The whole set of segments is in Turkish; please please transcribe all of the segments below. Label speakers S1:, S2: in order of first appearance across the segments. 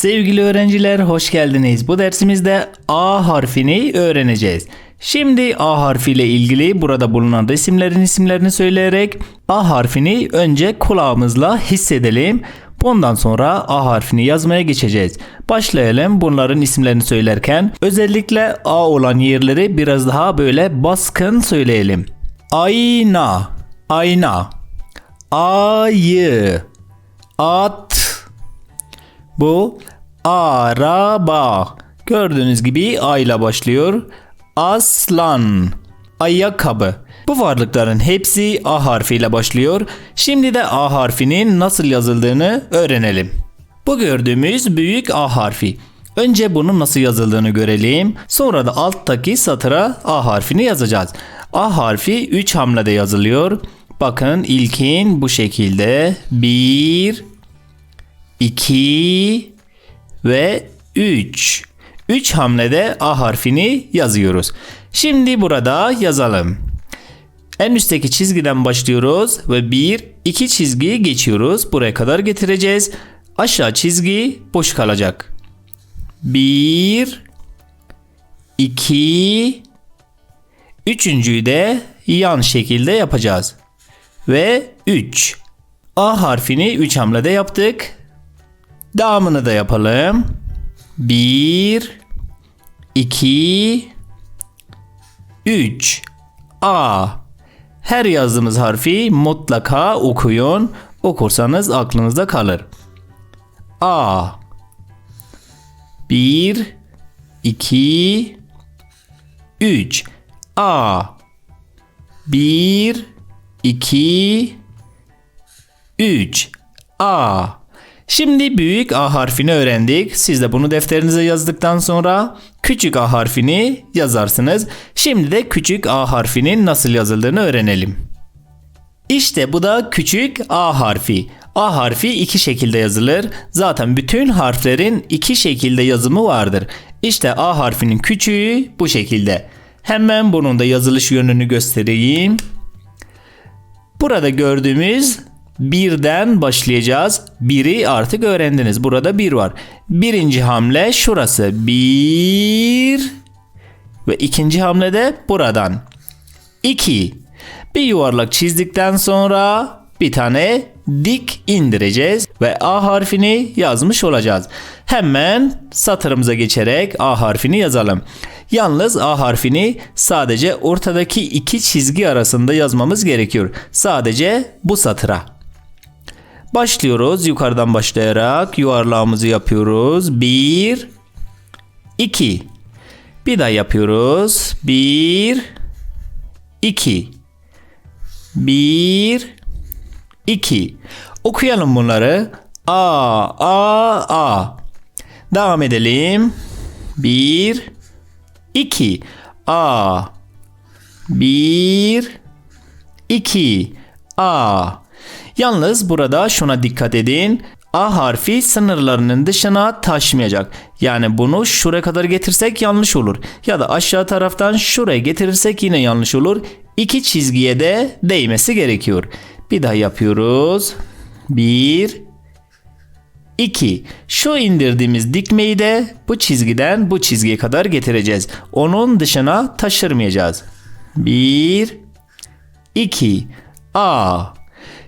S1: Sevgili öğrenciler hoş geldiniz. Bu dersimizde A harfini öğreneceğiz. Şimdi A harfiyle ilgili burada bulunan resimlerin isimlerini söyleyerek A harfini önce kulağımızla hissedelim. Bundan sonra A harfini yazmaya geçeceğiz. Başlayalım bunların isimlerini söylerken özellikle A olan yerleri biraz daha böyle baskın söyleyelim. Ayna, ayna, ayı, at, bu araba. Gördüğünüz gibi A ile başlıyor. Aslan. Ayakkabı. Bu varlıkların hepsi A harfiyle başlıyor. Şimdi de A harfinin nasıl yazıldığını öğrenelim. Bu gördüğümüz büyük A harfi. Önce bunun nasıl yazıldığını görelim. Sonra da alttaki satıra A harfini yazacağız. A harfi 3 hamlede yazılıyor. Bakın ilkin bu şekilde. 1 2 ve 3. 3 hamlede A harfini yazıyoruz. Şimdi burada yazalım. En üstteki çizgiden başlıyoruz ve 1 2 çizgiyi geçiyoruz. Buraya kadar getireceğiz. Aşağı çizgi boş kalacak. 1 2 Üçüncüyü de yan şekilde yapacağız. Ve 3. A harfini 3 hamlede yaptık. Devamını da yapalım. 1 2 3 A. Her yazdığımız harfi mutlaka okuyun. Okursanız aklınızda kalır. A. 1 2 3 A. 1 2 3 A Şimdi büyük A harfini öğrendik. Siz de bunu defterinize yazdıktan sonra küçük A harfini yazarsınız. Şimdi de küçük A harfinin nasıl yazıldığını öğrenelim. İşte bu da küçük A harfi. A harfi iki şekilde yazılır. Zaten bütün harflerin iki şekilde yazımı vardır. İşte A harfinin küçüğü bu şekilde. Hemen bunun da yazılış yönünü göstereyim. Burada gördüğümüz birden başlayacağız. Biri artık öğrendiniz. Burada bir var. Birinci hamle şurası. Bir ve ikinci hamle de buradan. İki. Bir yuvarlak çizdikten sonra bir tane dik indireceğiz ve A harfini yazmış olacağız. Hemen satırımıza geçerek A harfini yazalım. Yalnız A harfini sadece ortadaki iki çizgi arasında yazmamız gerekiyor. Sadece bu satıra. Başlıyoruz. Yukarıdan başlayarak yuvarlağımızı yapıyoruz. 1 2 Bir daha yapıyoruz. 1 2 1 2 Okuyalım bunları. A A A. Devam edelim. 1 2 A. 1 2 A Yalnız burada şuna dikkat edin. A harfi sınırlarının dışına taşmayacak. Yani bunu şuraya kadar getirsek yanlış olur. Ya da aşağı taraftan şuraya getirirsek yine yanlış olur. İki çizgiye de değmesi gerekiyor. Bir daha yapıyoruz. Bir, iki. Şu indirdiğimiz dikmeyi de bu çizgiden bu çizgiye kadar getireceğiz. Onun dışına taşırmayacağız. Bir, iki. A.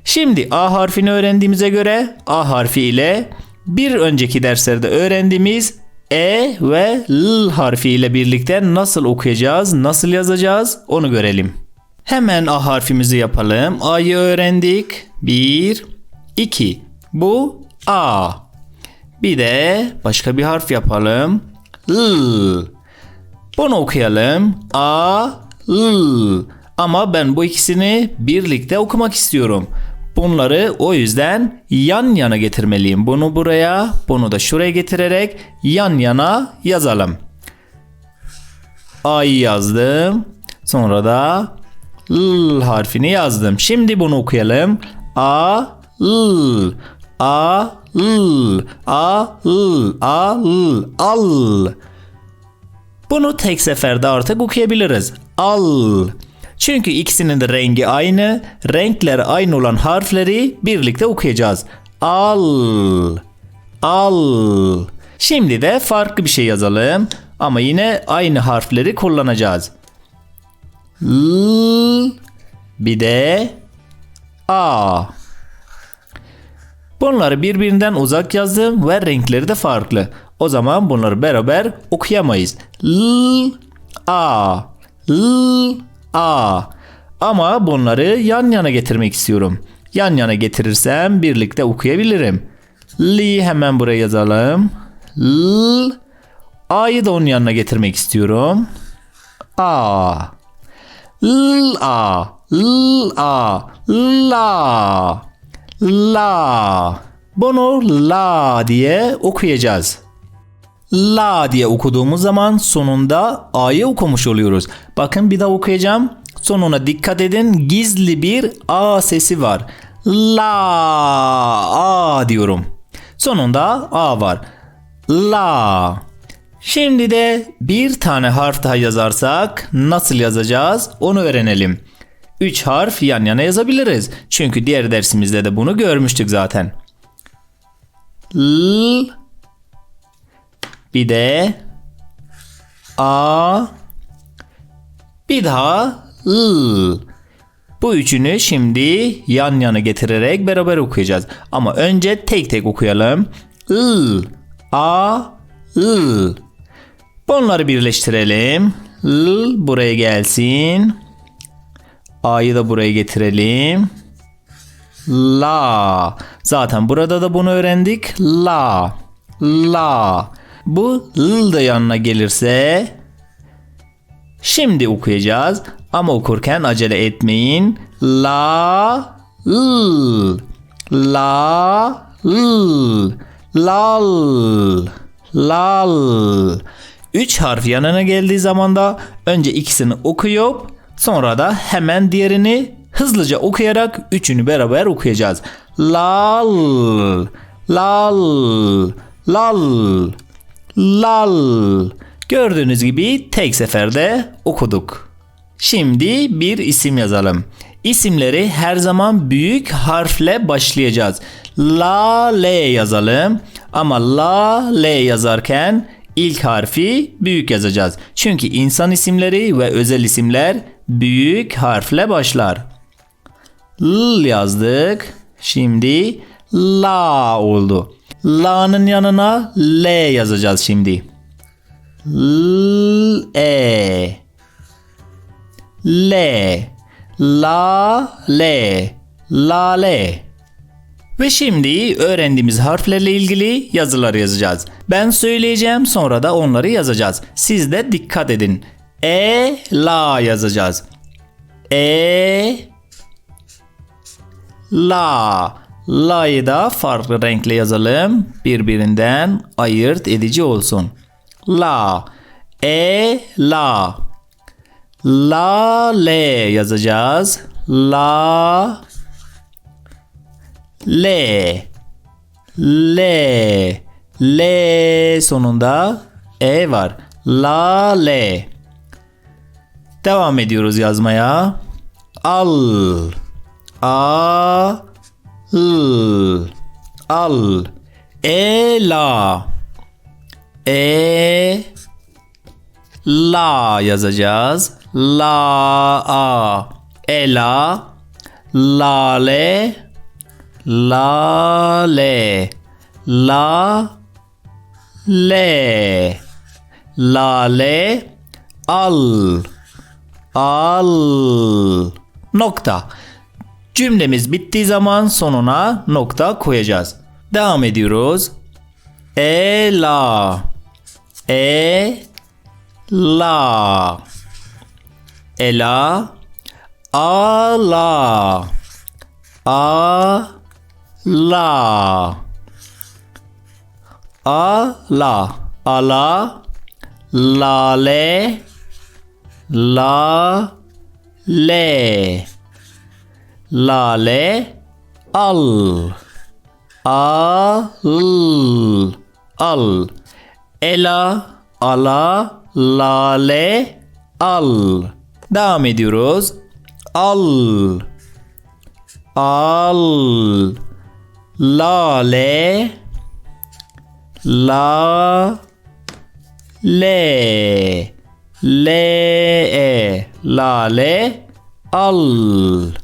S1: Şimdi A harfini öğrendiğimize göre A harfi ile bir önceki derslerde öğrendiğimiz E ve L harfi ile birlikte nasıl okuyacağız, nasıl yazacağız onu görelim. Hemen A harfimizi yapalım. A'yı öğrendik. 1, 2. Bu A. Bir de başka bir harf yapalım. L. Bunu okuyalım. A, L. Ama ben bu ikisini birlikte okumak istiyorum. Bunları o yüzden yan yana getirmeliyim. Bunu buraya, bunu da şuraya getirerek yan yana yazalım. A'yı yazdım. Sonra da L harfini yazdım. Şimdi bunu okuyalım. A, L. A, L. A, L. A, L. Al. Bunu tek seferde artık okuyabiliriz. Al. Çünkü ikisinin de rengi aynı. Renkler aynı olan harfleri birlikte okuyacağız. Al. Al. Şimdi de farklı bir şey yazalım. Ama yine aynı harfleri kullanacağız. L bir de A. Bunları birbirinden uzak yazdım ve renkleri de farklı. O zaman bunları beraber okuyamayız. L A L A Ama bunları yan yana getirmek istiyorum. Yan yana getirirsem birlikte okuyabilirim. L'yi hemen buraya yazalım. L A'yı da onun yanına getirmek istiyorum. A L A L A La La Bunu la diye okuyacağız. La diye okuduğumuz zaman sonunda A'yı okumuş oluyoruz. Bakın bir daha okuyacağım. Sonuna dikkat edin. Gizli bir A sesi var. La A diyorum. Sonunda A var. La. Şimdi de bir tane harf daha yazarsak nasıl yazacağız onu öğrenelim. 3 harf yan yana yazabiliriz. Çünkü diğer dersimizde de bunu görmüştük zaten. L bir de A bir daha L. Bu üçünü şimdi yan yana getirerek beraber okuyacağız. Ama önce tek tek okuyalım. L A L Bunları birleştirelim. L buraya gelsin. A'yı da buraya getirelim. La. Zaten burada da bunu öğrendik. La. La. Bu L da yanına gelirse Şimdi okuyacağız. Ama okurken acele etmeyin. La L. La L. Lal. Lal. Üç harf yanına geldiği zaman da önce ikisini okuyup sonra da hemen diğerini hızlıca okuyarak üçünü beraber okuyacağız. Lal. Lal. Lal Lal Gördüğünüz gibi tek seferde okuduk. Şimdi bir isim yazalım. İsimleri her zaman büyük harfle başlayacağız. La L yazalım ama La L yazarken ilk harfi büyük yazacağız. Çünkü insan isimleri ve özel isimler büyük harfle başlar. L yazdık. Şimdi La oldu. La'nın yanına L yazacağız şimdi. L E L La Le La Le ve şimdi öğrendiğimiz harflerle ilgili yazılar yazacağız. Ben söyleyeceğim sonra da onları yazacağız. Siz de dikkat edin. E la yazacağız. E la la'yı da farklı renkle yazalım. Birbirinden ayırt edici olsun. La e la la le yazacağız. La L L L sonunda E var. La L Devam ediyoruz yazmaya. Al A L Al E la E yazacağız. La A. Ela Lale La le la le la le al. Al. Nokta. Cümlemiz bittiği zaman sonuna nokta koyacağız. Devam ediyoruz. E la e la ela. A la a la a la ala. La le la le la le al. Al. Al. Ela ala la le al. Devam ediyoruz. Al. Al. Lale. La Le Le Lale. Al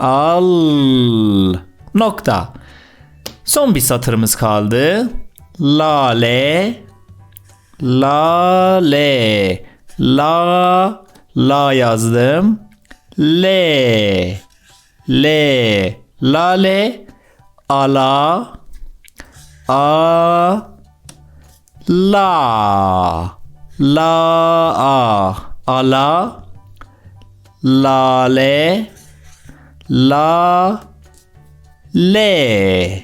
S1: Al. Nokta. Son bir satırımız kaldı. Lale. Lale. La La yazdım. Le. Le. Lale. Ala. A. La. La A. Ala. Lale La Le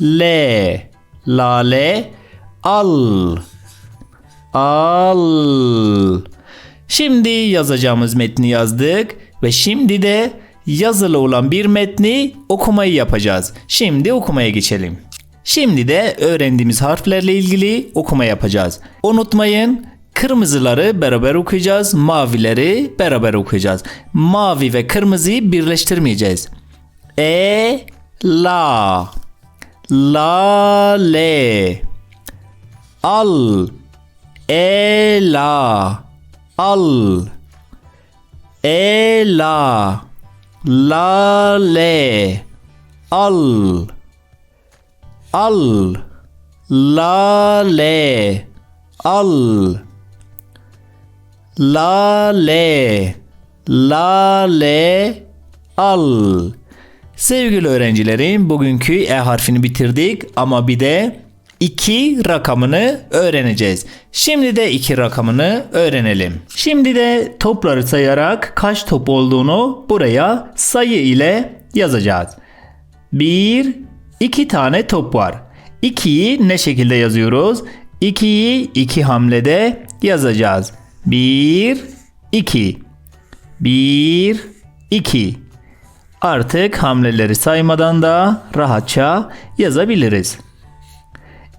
S1: Le Lale Al Al Şimdi yazacağımız metni yazdık ve şimdi de yazılı olan bir metni okumayı yapacağız. Şimdi okumaya geçelim. Şimdi de öğrendiğimiz harflerle ilgili okuma yapacağız. Unutmayın kırmızıları beraber okuyacağız, mavileri beraber okuyacağız. Mavi ve kırmızıyı birleştirmeyeceğiz. E la la le. Al e la al. E la la le. Al al la le. Al la le la le al Sevgili öğrencilerim bugünkü E harfini bitirdik ama bir de 2 rakamını öğreneceğiz. Şimdi de 2 rakamını öğrenelim. Şimdi de topları sayarak kaç top olduğunu buraya sayı ile yazacağız. 1 2 tane top var. 2'yi ne şekilde yazıyoruz? 2'yi 2 hamlede yazacağız. 1 2 1 2 Artık hamleleri saymadan da rahatça yazabiliriz.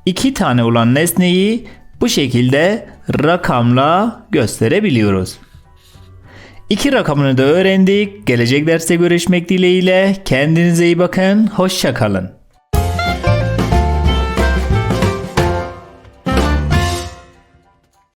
S1: İki tane olan nesneyi bu şekilde rakamla gösterebiliyoruz. İki rakamını da öğrendik. Gelecek derste görüşmek dileğiyle. Kendinize iyi bakın. Hoşça kalın.